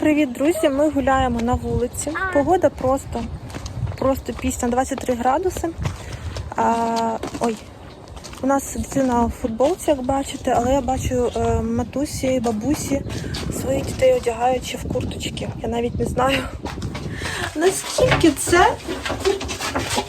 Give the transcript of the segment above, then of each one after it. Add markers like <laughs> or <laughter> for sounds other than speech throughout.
Привіт, друзі! Ми гуляємо на вулиці. Погода просто, просто пісня 23 градуси. А, ой, у нас дитина в футболці, як бачите, але я бачу е, матусі, бабусі своїх дітей одягаючи в курточки. Я навіть не знаю, <laughs> наскільки це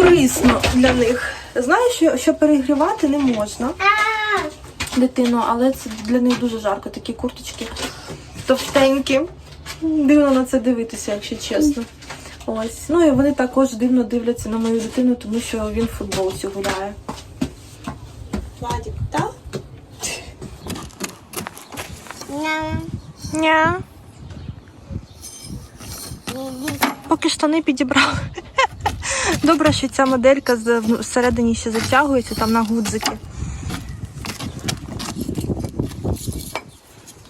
корисно для них. Знаю, що, що перегрівати не можна дитину, але це для них дуже жарко, такі курточки товстенькі. Дивно на це дивитися, якщо чесно. Ось. Ну і вони також дивно дивляться на мою дитину, тому що він в футболці гуляє. Владик, так? Ня. Поки штани підібрав. Добре, що ця моделька всередині ще затягується там на гудзики.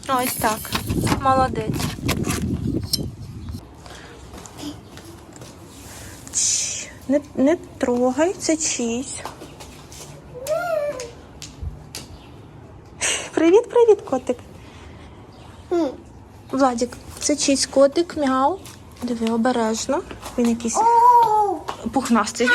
Ось так. Молодець. Не, не трогай, це чийсь. Привіт, привіт, котик. Владик, це чийсь котик, мяу. Диви, обережно. Він якийсь пухнастий.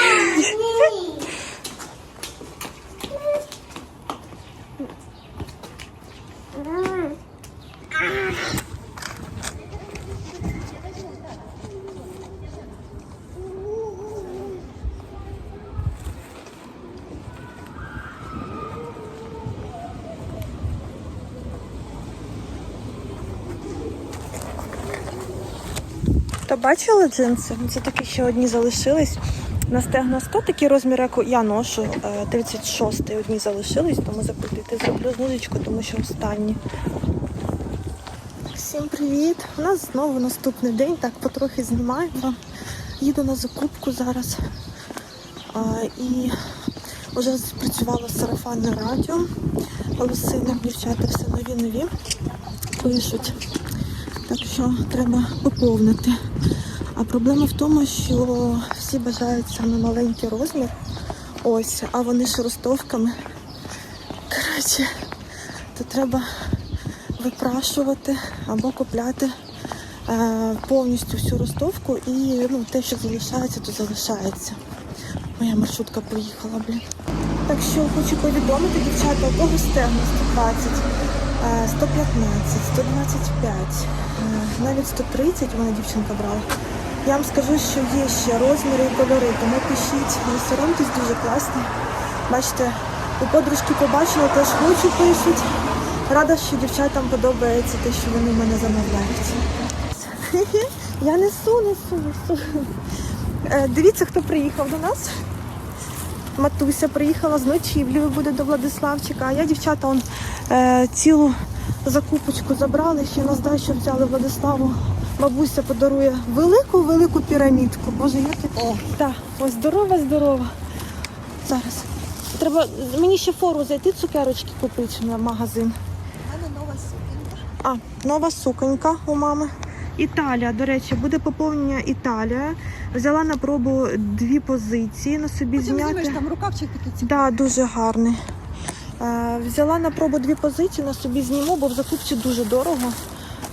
Та бачили джинси? Це такі ще одні залишились. На стегна 100 такі розміри, як я ношу, е, 36 одні залишились, тому закупити. Зроблю знижечку, тому що останні. Всім привіт! У нас знову наступний день, так потрохи знімаємо. Їду на закупку зараз. А, і вже спрацювало сарафанне радіо. Голосини дівчата все нові нові пишуть. Так що треба поповнити. А проблема в тому, що всі бажають саме маленький розмір. Ось, а вони ж ростовками. Коротше, то треба випрашувати або купляти е, повністю всю ростовку і ну, те, що залишається, то залишається. Моя маршрутка поїхала, блін. Так що хочу повідомити, дівчата, у кого стегна 120, е, 115, 125, е, навіть 130 вона дівчинка брала. Я вам скажу, що є ще розміри і кольори, тому пишіть, не соромтесь, дуже класні. Бачите, у подружки побачила, теж хочу пишуть. Рада, що дівчатам подобається те, що вони в мене замовляють. <laughs> Я несу, несу, несу. Е, Дивіться, хто приїхав до нас. Матуся приїхала з ночівлею, буде до Владиславчика. А я, дівчата, он, е, цілу закупочку забрали, ще на здачу взяли Владиславу. Бабуся подарує велику-велику пірамідку. Боже, як я... О. Так, ось здорова, здорова. Зараз. Треба мені ще фору зайти, цукерочки купити на магазин. У мене нова суконька. А, нова суконька у мами. Італія, до речі, буде поповнення Італія. Взяла на пробу дві позиції на собі Потім зняти. знімеш там рукавчик такий. Да, дуже гарний. Е, взяла на пробу дві позиції, на собі зніму, бо в закупці дуже дорого.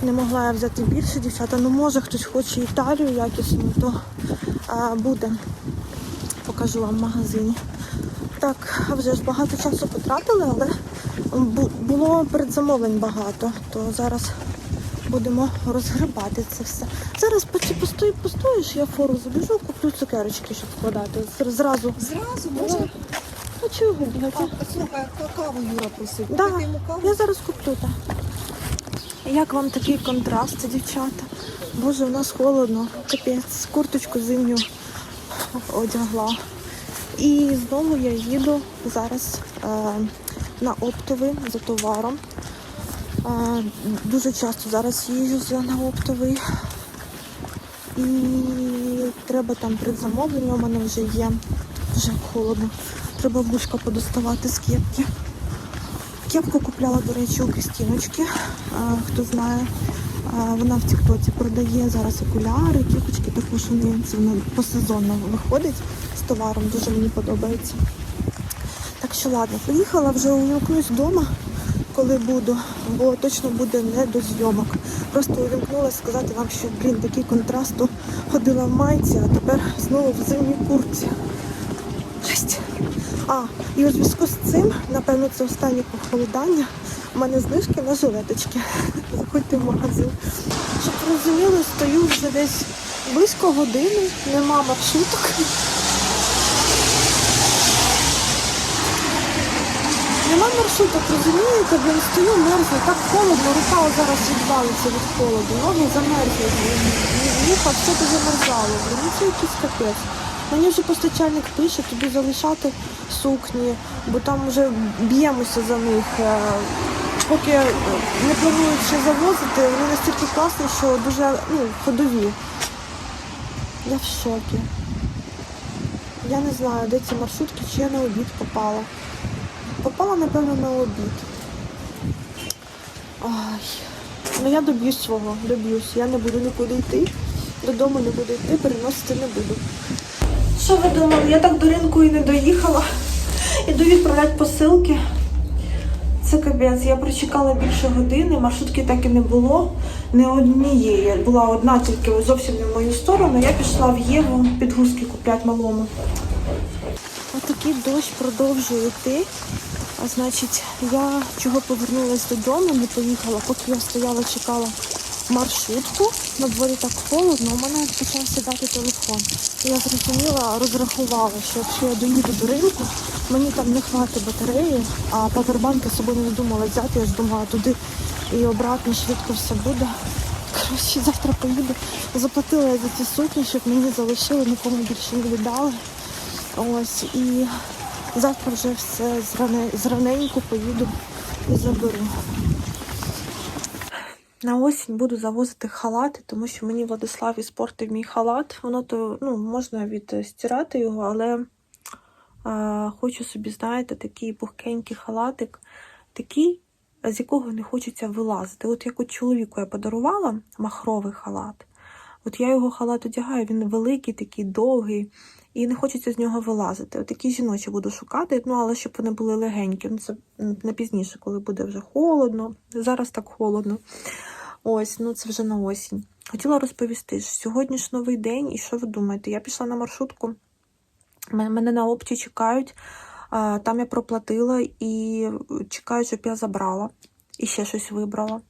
Не могла я взяти більше, дівчата. Ну, може, хтось хоче Італію якісну, то е, буде. Покажу вам в магазині. Так, вже ж багато часу потратили, але бу- було передзамовлень багато, то зараз будемо розгребати це все. Зараз постою, постоїш, я фору забіжу, куплю цукерочки, щоб складати. Зразу. Зразу може. А чого? А, слухай, каву Юра просив. Да, Купити йому каву. я зараз куплю, так. Як вам такий контраст, дівчата? Боже, у нас холодно. Капець, курточку зимню одягла. І знову я їду зараз е, на оптовий за товаром. Дуже часто зараз їжджу на оптовий. І треба там предзамовлення, у мене вже є. Вже холодно. Треба вушка подоставати з кепки. Кепку купляла, до речі, у Крістіночки, хто знає. Вона в Тіктоці продає зараз окуляри, кіпочки, також у неї це вона посезонно виходить з товаром, дуже мені подобається. Так що ладно, поїхала, вже увімкнусь вдома, коли буду, бо точно буде не до зйомок. Просто увімкнулася сказати вам, що блін, такий контраст, ходила в майці, а тепер знову в зимній куртці. Жесть. А, і у зв'язку з цим, напевно, це останнє похолодання. У мене знижки на жилеточки. <laughs> Заходьте в магазин. Щоб розуміли, стою вже десь близько години, нема маршруток. Нема маршруток, розумієте, блін, стою, мерзну, так холодно, рука зараз відвалиться від холоду, ноги замерзли, вуха, все це замерзало, ну це якийсь капець. Мені вже постачальник пише, тобі залишати сукні, бо там вже б'ємося за них. е, Поки не планують ще завозити, вони настільки класні, що дуже ну, ходові. Я в шокі. Я не знаю, де ці маршрутки, чи я на обід попала. Попала, напевно, на обід. Ай. Ну я доб'юсь свого, доб'юсь. Я не буду нікуди йти. Додому не буду йти, переносити не буду. Що ви думали? Я так до ринку і не доїхала. Іду відправляти посилки. Це капець. Я прочекала більше години, маршрутки так і не було. Не однієї. Була одна тільки зовсім не в мою сторону. Я пішла в Єву підгузки купляти малому. Отакий дощ продовжує йти. А значить, я чого повернулася додому, не поїхала, поки я стояла, чекала маршрутку. На дворі так холодно, у мене почав сідати телефон. Я зрозуміла, розрахувала, що якщо я доїду до ринку, мені там не хватить батареї, а павербанки з собою не думала взяти, я ж думала туди і обратно швидко все буде. Коротше, завтра поїду. Заплатила я за ці сотні, щоб мені залишили, нікому більше не віддали. Ось і завтра вже все зране, зраненько поїду і заберу. На осінь буду завозити халати, тому що мені Владислав іспортив мій халат. Воно то ну, можна відстирати його, але а, хочу собі, знаєте, такий пухкенький халатик, такий, з якого не хочеться вилазити. От як от чоловіку я подарувала махровий халат. От я його халат одягаю, він великий, такий довгий, і не хочеться з нього вилазити. От такі жіночі буду шукати, ну але щоб вони були легенькі. Ну, це на пізніше, коли буде вже холодно. Зараз так холодно. Ось, ну це вже на осінь. Хотіла розповісти, що сьогодні ж новий день, і що ви думаєте? Я пішла на маршрутку, мене на опті чекають, там я проплатила і чекають, щоб я забрала і ще щось вибрала.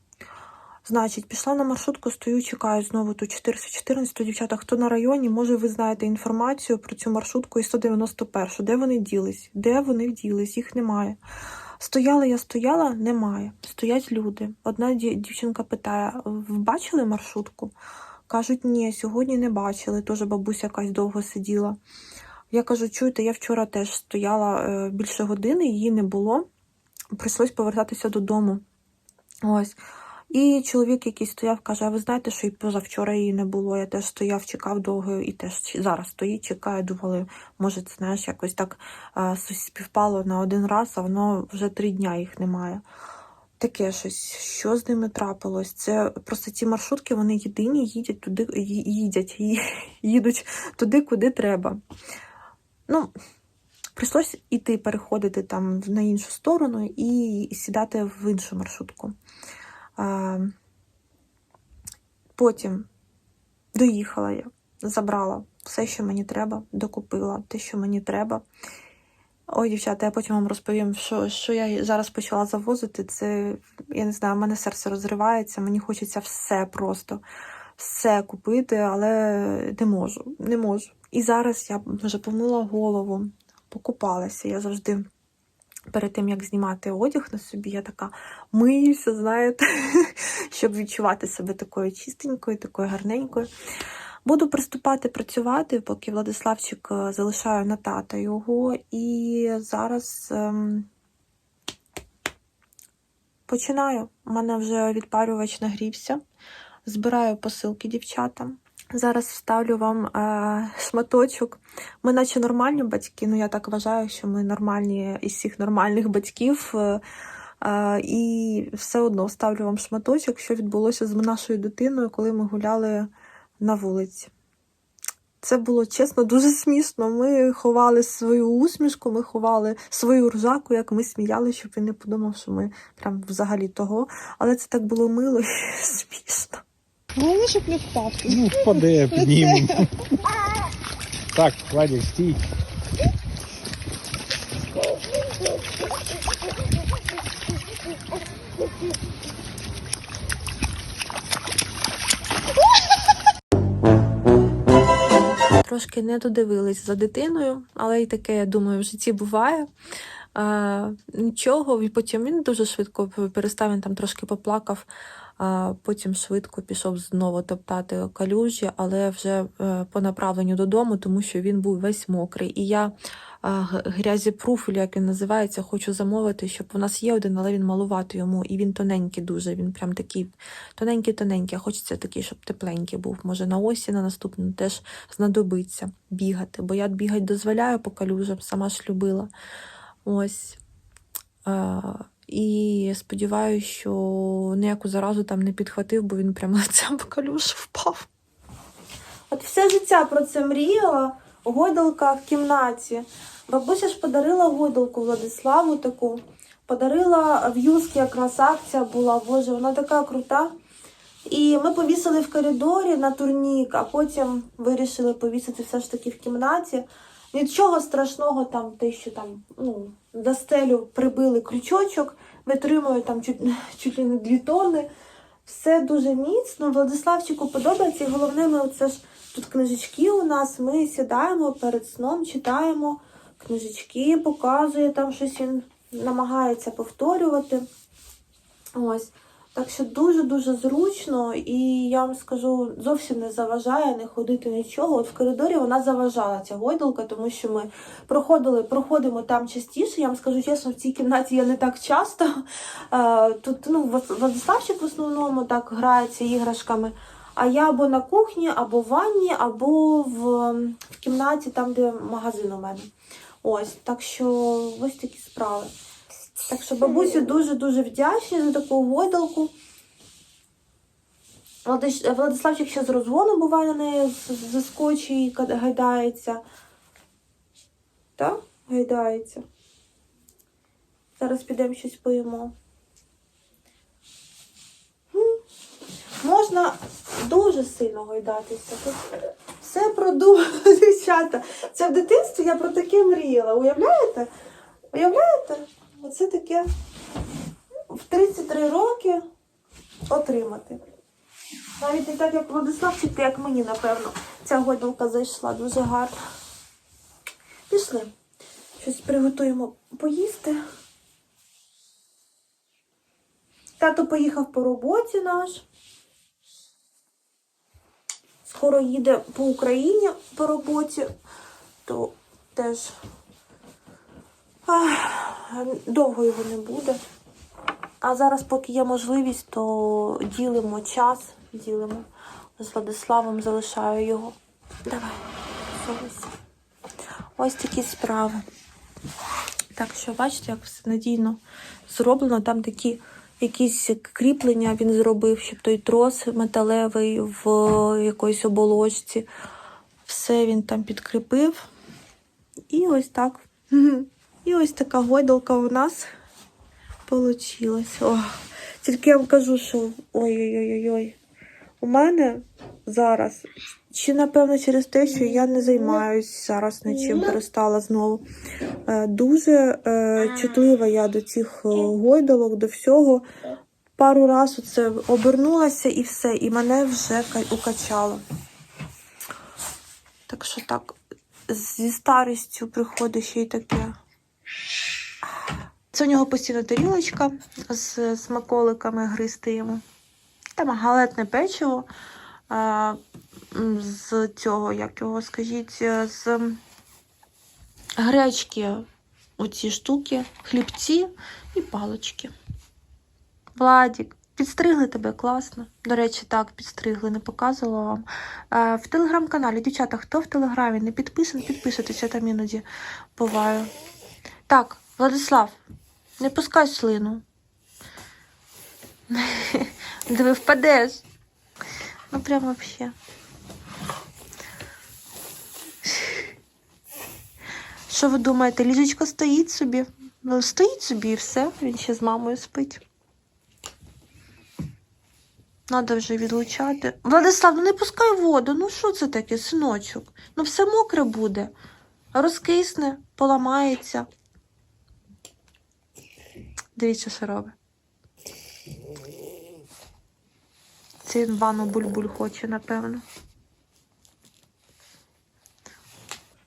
Значить, пішла на маршрутку, стою, чекаю знову тут 414. Дівчата, хто на районі, може ви знаєте інформацію про цю маршрутку і 191. Де вони ділись? Де вони ділись? Їх немає. Стояла я, стояла, немає. Стоять люди. Одна дівчинка питає: ви бачили маршрутку? Кажуть, ні, сьогодні не бачили. Теж бабуся якась довго сиділа. Я кажу, чуєте, я вчора теж стояла е, більше години, її не було. Прийшлось повертатися додому. Ось. І чоловік, який стояв, каже: ви знаєте, що і позавчора її не було. Я теж стояв, чекав довго і теж зараз стоїть, чекає. Думали, може, це знаєш, якось так співпало на один раз, а воно вже три дня їх немає. Таке щось, що з ними трапилось? Це просто ці маршрутки, вони єдині їдять туди, їдять, їдуть туди, куди треба. Ну, прийшлось іти переходити там на іншу сторону і сідати в іншу маршрутку. Потім доїхала я, забрала все, що мені треба, докупила те, що мені треба. Ой, дівчата, я потім вам розповім, що, що я зараз почала завозити. Це, я не знаю, в мене серце розривається, мені хочеться все просто, все купити, але не можу, не можу. І зараз я вже помила голову, покупалася. Я завжди перед тим, як знімати одяг на собі, я така миюся, знаєте, <laughs> щоб відчувати себе такою чистенькою, такою гарненькою. Буду приступати працювати, поки Владиславчик е, залишаю на тата його. І зараз ем, починаю. У мене вже відпарювач нагрівся. Збираю посилки дівчатам. Зараз вставлю вам е, шматочок. Ми, наче нормальні батьки, ну я так вважаю, що ми нормальні із всіх нормальних батьків. Е, А, і все одно ставлю вам шматочок, що відбулося з нашою дитиною, коли ми гуляли на вулиці. Це було чесно дуже смішно. Ми ховали свою усмішку, ми ховали свою ржаку, як ми сміялися, щоб він не подумав, що ми прям взагалі того. Але це так було мило і <laughs> смішно. Головне, щоб не впав. Ну, впаде, піднімемо. <laughs> Так, Владик, стій. Трошки не додивились за дитиною, але й таке, я думаю, в житті буває. А, нічого, і потім він дуже швидко перестав, він там трошки поплакав, потім швидко пішов знову топтати калюжі, але вже е, по направленню додому, тому що він був весь мокрий. І я грязі пруфель, як він називається, хочу замовити, щоб у нас є один, але він малувати йому. І він тоненький дуже. Він прям такий тоненький-тоненький. Хочеться такий, щоб тепленький був. Може, на осінь, на наступну теж знадобиться бігати. Бо я бігати дозволяю по калюжам, сама ж любила. Ось. І сподіваюся, що ніяку заразу там не підхватив, бо він прямо <laughs> лицем в калюжу впав. От все життя про це мріяла. Гойдалка в кімнаті. Бабуся ж подарила гойдалку Владиславу таку. Подарила в Юскі якраз акція була, боже, вона така крута. І ми повісили в коридорі на турнік, а потім вирішили повісити все ж таки в кімнаті. Нічого страшного, там те, що там ну, до стелю прибили крючочок, витримує там чуть, <laughs> чуть ли не дві тонни. Все дуже міцно. Владиславчику подобається. І головне, ми оце ж тут книжечки у нас. Ми сідаємо перед сном, читаємо книжечки, показує там щось він намагається повторювати. Ось. Так що дуже-дуже зручно, і я вам скажу, зовсім не заважає не ходити нічого. От в коридорі вона заважала ця гойдалка, тому що ми проходили, проходимо там частіше. Я вам скажу чесно, в цій кімнаті я не так часто. Е, Тут ну, Влад- Владиславчик в основному так грається іграшками. А я або на кухні, або в ванні, або в, в кімнаті, там, де магазин у мене. Ось, так що ось такі справи. Так що бабусі дуже-дуже вдячні за таку гойдалку. Владиславчик ще з розгону буває на неї з- заскочить і гайдається. Так? Гайдається. Зараз підемо щось поїмо. Можна дуже сильно гойдатися. Тут все продумано, <laughs> дівчата. Це в дитинстві я про таке мріяла. Уявляєте? Уявляєте? Оце таке в 33 роки отримати. Навіть не так, як Владиславчик, як мені, напевно. Ця гойдалка зайшла дуже гарно. Пішли. Щось приготуємо поїсти. Тато поїхав по роботі наш. Скоро їде по Україні по роботі, то теж Довго його не буде. А зараз, поки є можливість, то ділимо час, ділимо. З Владиславом залишаю його. Давай, совість. Ось такі справи. Так що, бачите, як все надійно зроблено. Там такі якісь кріплення він зробив, щоб той трос металевий в якоїсь оболочці. Все він там підкріпив. І ось так. <laughs> І ось така гойдалка у нас получилась. О, тільки я вам кажу, що ой-ой-ой-ой. У мене зараз, чи напевно через те, що я не займаюсь зараз нічим, перестала знову. Е, Дуже е, чутлива я до цих е, гойдалок, до всього. Пару разів це обернулася і все, і мене вже укачало. Так що так, зі старістю приходить ще й таке. Це у нього постійно тарілочка з смаколиками гристи йому. Там галетне печиво а, з цього, як його скажіть, з гречки оці штуки, хлібці і палочки. Владік, підстригли тебе класно. До речі, так, підстригли, не показувала вам. Е, в телеграм-каналі, дівчата, хто в телеграмі не підписаний, підписуйтесь, там іноді буваю. Так, Владислав, не пускай слину. <laughs> Диви, впадеш. Ну прям вообще. Що ви думаєте, ліжечко стоїть собі? Ну, стоїть собі і все. Він ще з мамою спить. Надо вже відлучати. Владислав, ну не пускай воду. Ну що це таке, синочок? Ну все мокре буде. Розкисне, поламається. Дивіться, що робить. Це він ванну бульбуль хоче, напевно.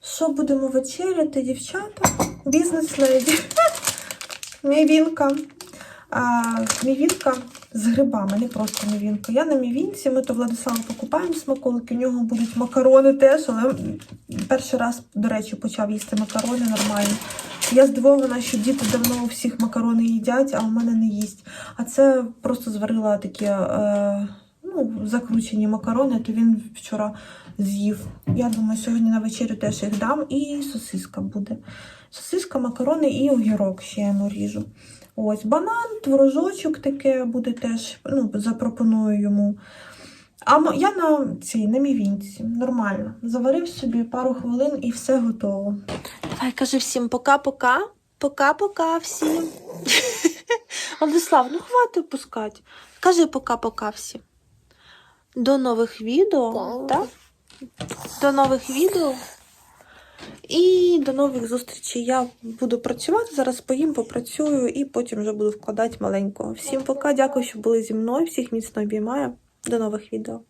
Що будемо вечеряти, дівчата? Бізнес-леді. <laughs> Мівінка. Мівінка з грибами, не просто мівінка. Я на мівінці, ми то Владиславу покупаємо смаколики, у нього будуть макарони теж, але перший раз, до речі, почав їсти макарони нормально. Я здивована, що діти давно у всіх макарони їдять, а у мене не їсть. А це просто зварила такі е, ну, закручені макарони, то він вчора з'їв. Я думаю, сьогодні на вечерю теж їх дам. І сосиска буде. Сосиска, макарони і огірок ще я наріжу. Ось банан, творожочок таке буде теж. Ну, запропоную йому. А я на цій, на мівінці. Нормально. Заварив собі пару хвилин і все готово. Давай кажи всім пока-пока. Пока-пока всім. <laughs> Владислав, ну хватить пускати. Кажи пока-пока всім. До нових відео. Так? До нових відео. І до нових зустрічей. Я буду працювати, зараз поїм, попрацюю і потім вже буду вкладати маленького. Всім пока, дякую, що були зі мною. Всіх міцно обіймаю. До нових відео.